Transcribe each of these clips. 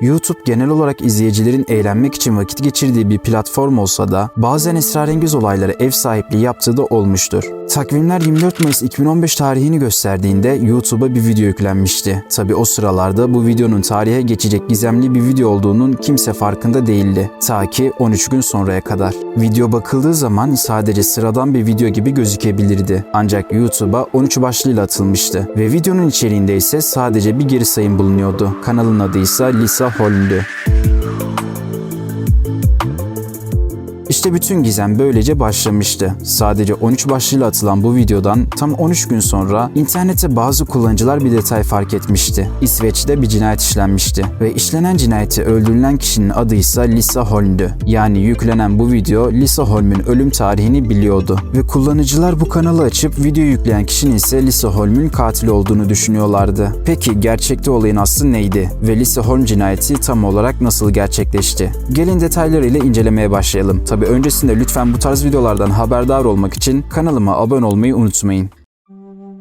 YouTube genel olarak izleyicilerin eğlenmek için vakit geçirdiği bir platform olsa da bazen esrarengiz olaylara ev sahipliği yaptığı da olmuştur. Takvimler 24 Mayıs 2015 tarihini gösterdiğinde YouTube'a bir video yüklenmişti. Tabi o sıralarda bu videonun tarihe geçecek gizemli bir video olduğunun kimse farkında değildi. Ta ki 13 gün sonraya kadar. Video bakıldığı zaman sadece sıradan bir video gibi gözükebilirdi. Ancak YouTube'a 13 başlığıyla atılmıştı ve videonun içeriğinde ise sadece bir geri sayım bulunuyordu. Kanalın adı ise Lisa Holm'dü. İşte bütün gizem böylece başlamıştı. Sadece 13 başlığıyla atılan bu videodan tam 13 gün sonra internette bazı kullanıcılar bir detay fark etmişti. İsveç'te bir cinayet işlenmişti ve işlenen cinayeti öldürülen kişinin adı ise Lisa Holm'dü. Yani yüklenen bu video Lisa Holm'ün ölüm tarihini biliyordu ve kullanıcılar bu kanalı açıp video yükleyen kişinin ise Lisa Holm'ün katil olduğunu düşünüyorlardı. Peki gerçekte olayın aslı neydi ve Lisa Holm cinayeti tam olarak nasıl gerçekleşti? Gelin detaylarıyla incelemeye başlayalım. Tabi öncesinde lütfen bu tarz videolardan haberdar olmak için kanalıma abone olmayı unutmayın.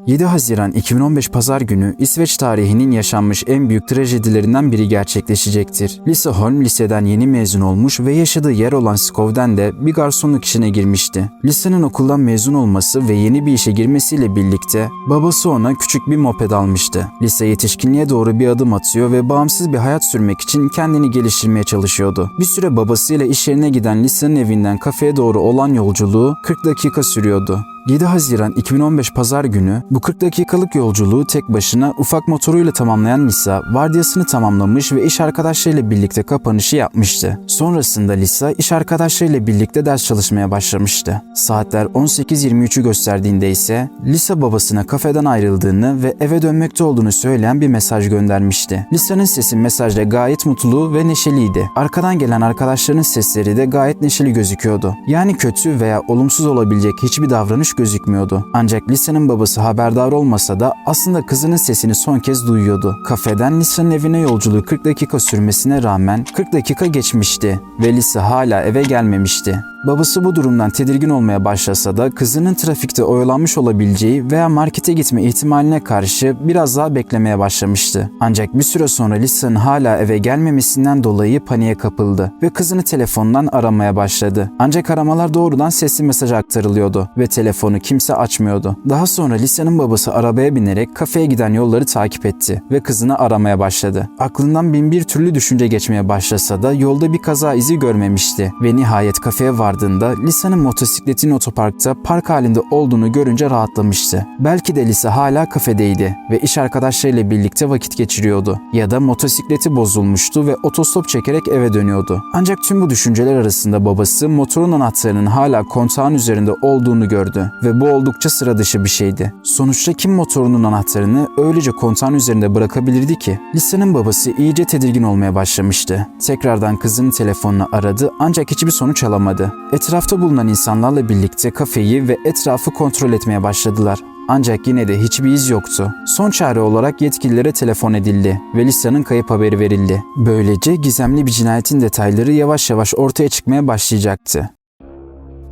7 Haziran 2015 Pazar günü İsveç tarihinin yaşanmış en büyük trajedilerinden biri gerçekleşecektir. Lisa Holm liseden yeni mezun olmuş ve yaşadığı yer olan Skov'den de bir garsonluk işine girmişti. Lisa'nın okuldan mezun olması ve yeni bir işe girmesiyle birlikte babası ona küçük bir moped almıştı. Lisa yetişkinliğe doğru bir adım atıyor ve bağımsız bir hayat sürmek için kendini geliştirmeye çalışıyordu. Bir süre babasıyla iş yerine giden Lisa'nın evinden kafeye doğru olan yolculuğu 40 dakika sürüyordu. 7 Haziran 2015 Pazar günü bu 40 dakikalık yolculuğu tek başına ufak motoruyla tamamlayan Lisa vardiyasını tamamlamış ve iş arkadaşlarıyla birlikte kapanışı yapmıştı. Sonrasında Lisa iş arkadaşlarıyla birlikte ders çalışmaya başlamıştı. Saatler 18.23'ü gösterdiğinde ise Lisa babasına kafeden ayrıldığını ve eve dönmekte olduğunu söyleyen bir mesaj göndermişti. Lisa'nın sesi mesajda gayet mutlu ve neşeliydi. Arkadan gelen arkadaşlarının sesleri de gayet neşeli gözüküyordu. Yani kötü veya olumsuz olabilecek hiçbir davranış gözükmüyordu. Ancak Lisa'nın babası haberdar olmasa da aslında kızının sesini son kez duyuyordu. Kafeden Lisa'nın evine yolculuğu 40 dakika sürmesine rağmen 40 dakika geçmişti ve Lisa hala eve gelmemişti. Babası bu durumdan tedirgin olmaya başlasa da kızının trafikte oyalanmış olabileceği veya markete gitme ihtimaline karşı biraz daha beklemeye başlamıştı. Ancak bir süre sonra Lisa'nın hala eve gelmemesinden dolayı paniğe kapıldı ve kızını telefondan aramaya başladı. Ancak aramalar doğrudan sesli mesaj aktarılıyordu ve telefonu kimse açmıyordu. Daha sonra Lisa'nın babası arabaya binerek kafeye giden yolları takip etti ve kızını aramaya başladı. Aklından bin bir türlü düşünce geçmeye başlasa da yolda bir kaza izi görmemişti ve nihayet kafeye vardı vardığında Lisa'nın motosikletin otoparkta park halinde olduğunu görünce rahatlamıştı. Belki de Lisa hala kafedeydi ve iş arkadaşlarıyla birlikte vakit geçiriyordu. Ya da motosikleti bozulmuştu ve otostop çekerek eve dönüyordu. Ancak tüm bu düşünceler arasında babası motorun anahtarının hala kontağın üzerinde olduğunu gördü ve bu oldukça sıra dışı bir şeydi. Sonuçta kim motorunun anahtarını öylece kontağın üzerinde bırakabilirdi ki? Lisa'nın babası iyice tedirgin olmaya başlamıştı. Tekrardan kızının telefonunu aradı ancak hiçbir sonuç alamadı. Etrafta bulunan insanlarla birlikte kafeyi ve etrafı kontrol etmeye başladılar. Ancak yine de hiçbir iz yoktu. Son çare olarak yetkililere telefon edildi ve Lisa'nın kayıp haberi verildi. Böylece gizemli bir cinayetin detayları yavaş yavaş ortaya çıkmaya başlayacaktı.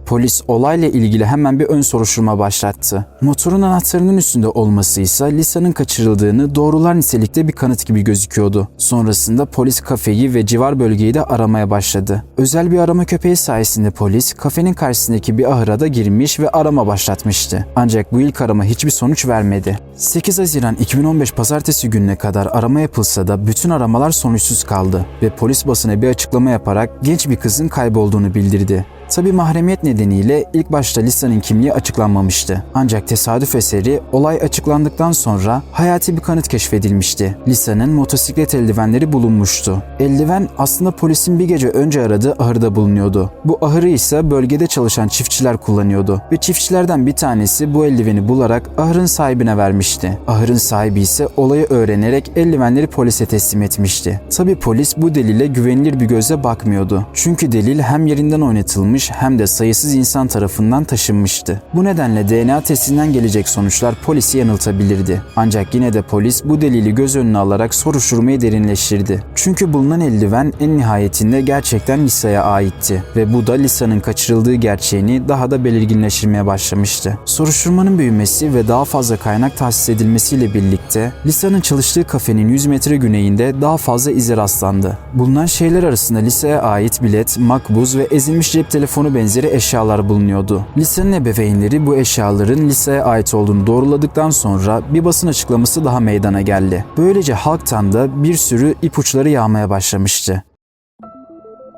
Polis olayla ilgili hemen bir ön soruşturma başlattı. Motorun anahtarının üstünde olması ise Lisa'nın kaçırıldığını doğrular nitelikte bir kanıt gibi gözüküyordu. Sonrasında polis kafeyi ve civar bölgeyi de aramaya başladı. Özel bir arama köpeği sayesinde polis kafenin karşısındaki bir ahıra da girmiş ve arama başlatmıştı. Ancak bu ilk arama hiçbir sonuç vermedi. 8 Haziran 2015 pazartesi gününe kadar arama yapılsa da bütün aramalar sonuçsuz kaldı ve polis basına bir açıklama yaparak genç bir kızın kaybolduğunu bildirdi. Tabi mahremiyet nedeniyle ilk başta Lisa'nın kimliği açıklanmamıştı. Ancak tesadüf eseri olay açıklandıktan sonra hayati bir kanıt keşfedilmişti. Lisa'nın motosiklet eldivenleri bulunmuştu. Eldiven aslında polisin bir gece önce aradığı ahırda bulunuyordu. Bu ahırı ise bölgede çalışan çiftçiler kullanıyordu ve çiftçilerden bir tanesi bu eldiveni bularak ahırın sahibine vermişti. Ahırın sahibi ise olayı öğrenerek eldivenleri polise teslim etmişti. Tabi polis bu delile güvenilir bir gözle bakmıyordu. Çünkü delil hem yerinden oynatılmış kullanılmış hem de sayısız insan tarafından taşınmıştı. Bu nedenle DNA testinden gelecek sonuçlar polisi yanıltabilirdi. Ancak yine de polis bu delili göz önüne alarak soruşturmayı derinleştirdi. Çünkü bulunan eldiven en nihayetinde gerçekten Lisa'ya aitti ve bu da Lisa'nın kaçırıldığı gerçeğini daha da belirginleştirmeye başlamıştı. Soruşturmanın büyümesi ve daha fazla kaynak tahsis edilmesiyle birlikte Lisa'nın çalıştığı kafenin 100 metre güneyinde daha fazla ize rastlandı. Bulunan şeyler arasında Lisa'ya ait bilet, makbuz ve ezilmiş cep telefonu benzeri eşyalar bulunuyordu. Lisa'nın ebeveynleri bu eşyaların Lisa'ya ait olduğunu doğruladıktan sonra bir basın açıklaması daha meydana geldi. Böylece halktan da bir sürü ipuçları yağmaya başlamıştı.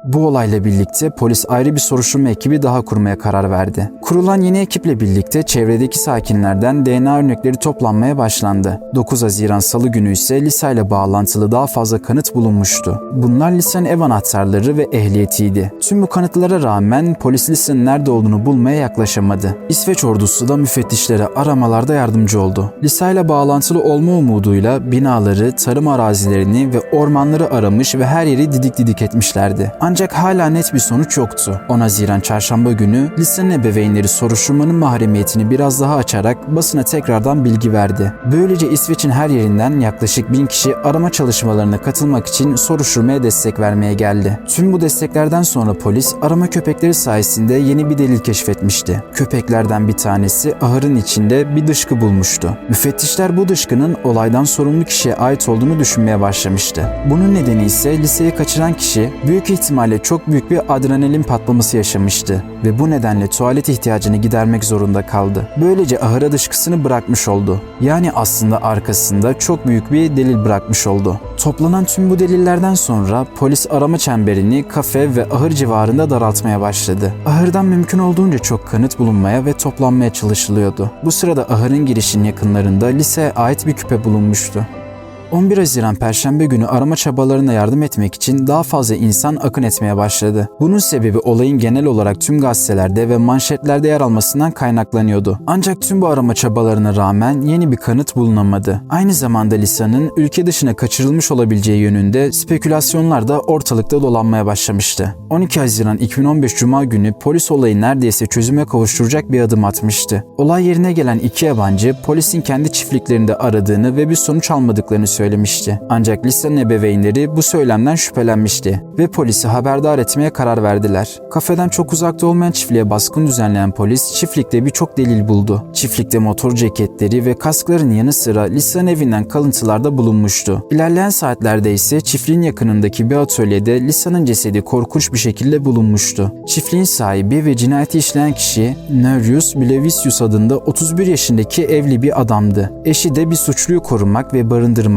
Bu olayla birlikte polis ayrı bir soruşturma ekibi daha kurmaya karar verdi. Kurulan yeni ekiple birlikte çevredeki sakinlerden DNA örnekleri toplanmaya başlandı. 9 Haziran Salı günü ise Lisa ile bağlantılı daha fazla kanıt bulunmuştu. Bunlar Lisa'nın ev anahtarları ve ehliyetiydi. Tüm bu kanıtlara rağmen polis Lisa'nın nerede olduğunu bulmaya yaklaşamadı. İsveç ordusu da müfettişlere aramalarda yardımcı oldu. Lisa ile bağlantılı olma umuduyla binaları, tarım arazilerini ve ormanları aramış ve her yeri didik didik etmişlerdi. Ancak hala net bir sonuç yoktu. 10 Haziran çarşamba günü Lisa'nın ebeveynleri soruşturmanın mahremiyetini biraz daha açarak basına tekrardan bilgi verdi. Böylece İsveç'in her yerinden yaklaşık bin kişi arama çalışmalarına katılmak için soruşturmaya destek vermeye geldi. Tüm bu desteklerden sonra polis arama köpekleri sayesinde yeni bir delil keşfetmişti. Köpeklerden bir tanesi ahırın içinde bir dışkı bulmuştu. Müfettişler bu dışkının olaydan sorumlu kişiye ait olduğunu düşünmeye başlamıştı. Bunun nedeni ise liseyi kaçıran kişi büyük ihtimalle çok büyük bir adrenalin patlaması yaşamıştı ve bu nedenle tuvalet ihtiyacını gidermek zorunda kaldı. Böylece ahıra dışkısını bırakmış oldu. Yani aslında arkasında çok büyük bir delil bırakmış oldu. Toplanan tüm bu delillerden sonra polis arama çemberini kafe ve ahır civarında daraltmaya başladı. Ahırdan mümkün olduğunca çok kanıt bulunmaya ve toplanmaya çalışılıyordu. Bu sırada ahırın girişinin yakınlarında liseye ait bir küpe bulunmuştu. 11 Haziran Perşembe günü arama çabalarına yardım etmek için daha fazla insan akın etmeye başladı. Bunun sebebi olayın genel olarak tüm gazetelerde ve manşetlerde yer almasından kaynaklanıyordu. Ancak tüm bu arama çabalarına rağmen yeni bir kanıt bulunamadı. Aynı zamanda Lisa'nın ülke dışına kaçırılmış olabileceği yönünde spekülasyonlar da ortalıkta dolanmaya başlamıştı. 12 Haziran 2015 Cuma günü polis olayı neredeyse çözüme kavuşturacak bir adım atmıştı. Olay yerine gelen iki yabancı polisin kendi çiftliklerinde aradığını ve bir sonuç almadıklarını söylemişti. Ancak Lisa'nın ebeveynleri bu söylemden şüphelenmişti ve polisi haberdar etmeye karar verdiler. Kafeden çok uzakta olmayan çiftliğe baskın düzenleyen polis çiftlikte birçok delil buldu. Çiftlikte motor ceketleri ve kaskların yanı sıra Lisa'nın evinden kalıntılar da bulunmuştu. İlerleyen saatlerde ise çiftliğin yakınındaki bir atölyede Lisa'nın cesedi korkunç bir şekilde bulunmuştu. Çiftliğin sahibi ve cinayeti işleyen kişi Neurius Blevisius adında 31 yaşındaki evli bir adamdı. Eşi de bir suçluyu korumak ve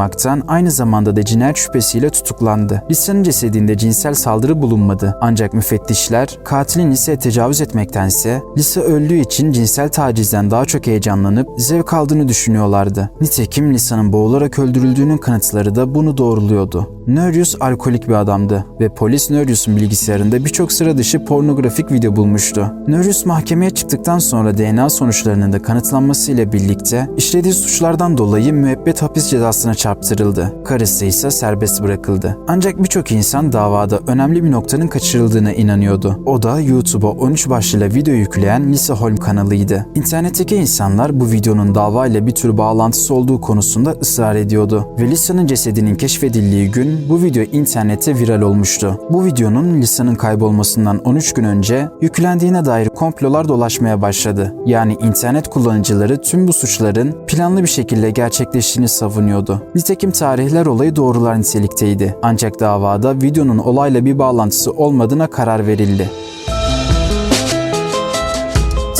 barındırmaktan aynı zamanda da cinayet şüphesiyle tutuklandı. Lisa'nın cesedinde cinsel saldırı bulunmadı. Ancak müfettişler katilin Lisa'ya tecavüz etmektense Lisa öldüğü için cinsel tacizden daha çok heyecanlanıp zevk aldığını düşünüyorlardı. Nitekim Lisa'nın boğularak öldürüldüğünün kanıtları da bunu doğruluyordu. Neurius alkolik bir adamdı ve polis Neurius'un bilgisayarında birçok sıra dışı pornografik video bulmuştu. Neurius mahkemeye çıktıktan sonra DNA sonuçlarının da kanıtlanmasıyla birlikte işlediği suçlardan dolayı müebbet hapis cezasına çarptırıldı. Karısı ise serbest bırakıldı. Ancak birçok insan davada önemli bir noktanın kaçırıldığına inanıyordu. O da YouTube'a 13 başlıyla video yükleyen Lisa Holm kanalıydı. İnternetteki insanlar bu videonun davayla bir tür bağlantısı olduğu konusunda ısrar ediyordu ve Lisa'nın cesedinin keşfedildiği gün bu video internette viral olmuştu. Bu videonun Lisa'nın kaybolmasından 13 gün önce yüklendiğine dair komplolar dolaşmaya başladı. Yani internet kullanıcıları tüm bu suçların planlı bir şekilde gerçekleştiğini savunuyordu. Nitekim tarihler olayı doğrular nitelikteydi. Ancak davada videonun olayla bir bağlantısı olmadığına karar verildi.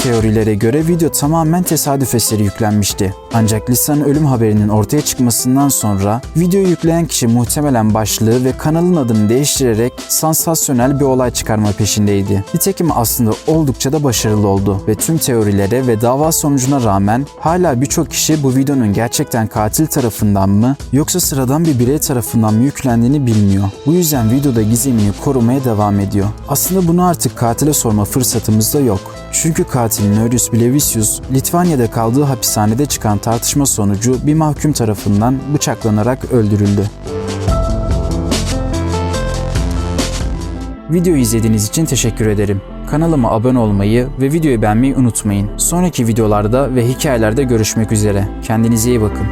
Teorilere göre video tamamen tesadüf eseri yüklenmişti. Ancak Lisa'nın ölüm haberinin ortaya çıkmasından sonra videoyu yükleyen kişi muhtemelen başlığı ve kanalın adını değiştirerek sansasyonel bir olay çıkarma peşindeydi. Nitekim aslında oldukça da başarılı oldu ve tüm teorilere ve dava sonucuna rağmen hala birçok kişi bu videonun gerçekten katil tarafından mı yoksa sıradan bir birey tarafından mı yüklendiğini bilmiyor. Bu yüzden videoda gizemini korumaya devam ediyor. Aslında bunu artık katile sorma fırsatımız da yok. Çünkü katil Neurius Blevisius, Litvanya'da kaldığı hapishanede çıkan tartışma sonucu bir mahkum tarafından bıçaklanarak öldürüldü. Videoyu izlediğiniz için teşekkür ederim. Kanalıma abone olmayı ve videoyu beğenmeyi unutmayın. Sonraki videolarda ve hikayelerde görüşmek üzere. Kendinize iyi bakın.